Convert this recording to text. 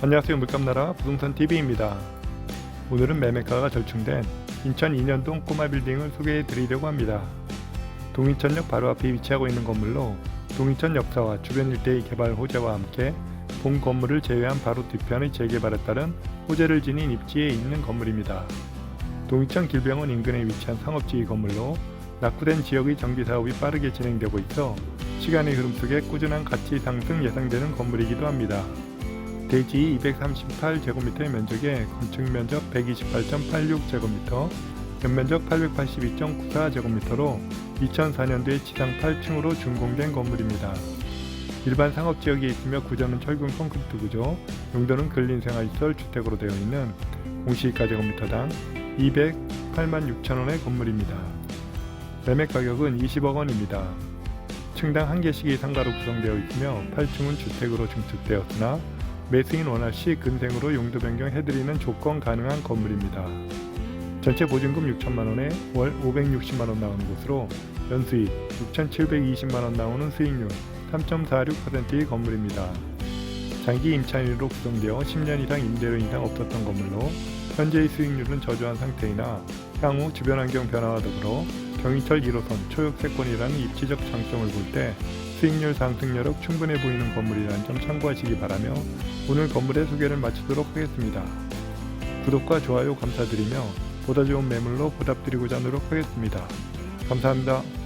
안녕하세요 물감나라 부동산 TV입니다. 오늘은 매매가가 절충된 인천 인현동 꼬마 빌딩을 소개해 드리려고 합니다. 동인천역 바로 앞에 위치하고 있는 건물로 동인천 역사와 주변 일대의 개발 호재와 함께 본 건물을 제외한 바로 뒤편의 재개발에 따른 호재를 지닌 입지에 있는 건물입니다. 동인천 길병원 인근에 위치한 상업지의 건물로 낙후된 지역의 정비 사업이 빠르게 진행되고 있어 시간의 흐름 속에 꾸준한 가치 상승 예상되는 건물이기도 합니다. 대지 238제곱미터의 면적에 건축 면적 128.86제곱미터, 연면적 882.94제곱미터로 2004년도에 지상 8층으로 준공된 건물입니다. 일반 상업 지역에 있으며 구조는 철근 콘크리트 구조, 용도는 근린생활시설 주택으로 되어 있는 공시가 제곱미터당 208만 6천원의 건물입니다. 매매 가격은 20억 원입니다. 층당 한 개씩의 상가로 구성되어 있으며 8층은 주택으로 증축되었으나 매수인 원할 시 근생으로 용도 변경해드리는 조건 가능한 건물입니다. 전체 보증금 6천만 원에 월 560만 원 나오는 곳으로 연수익 6,720만 원 나오는 수익률 3.46%의 건물입니다. 장기 임차인으로 구성되어 10년 이상 임대료 인상 없었던 건물로 현재의 수익률은 저조한 상태이나 향후 주변 환경 변화와 더불어 경인철 1호선 초역세권이라는 입지적 장점을 볼때 수익률 상승 여력 충분해 보이는 건물이라는 점 참고하시기 바라며 오늘 건물의 소개를 마치도록 하겠습니다. 구독과 좋아요 감사드리며 보다 좋은 매물로 보답드리고자 노력하겠습니다. 감사합니다.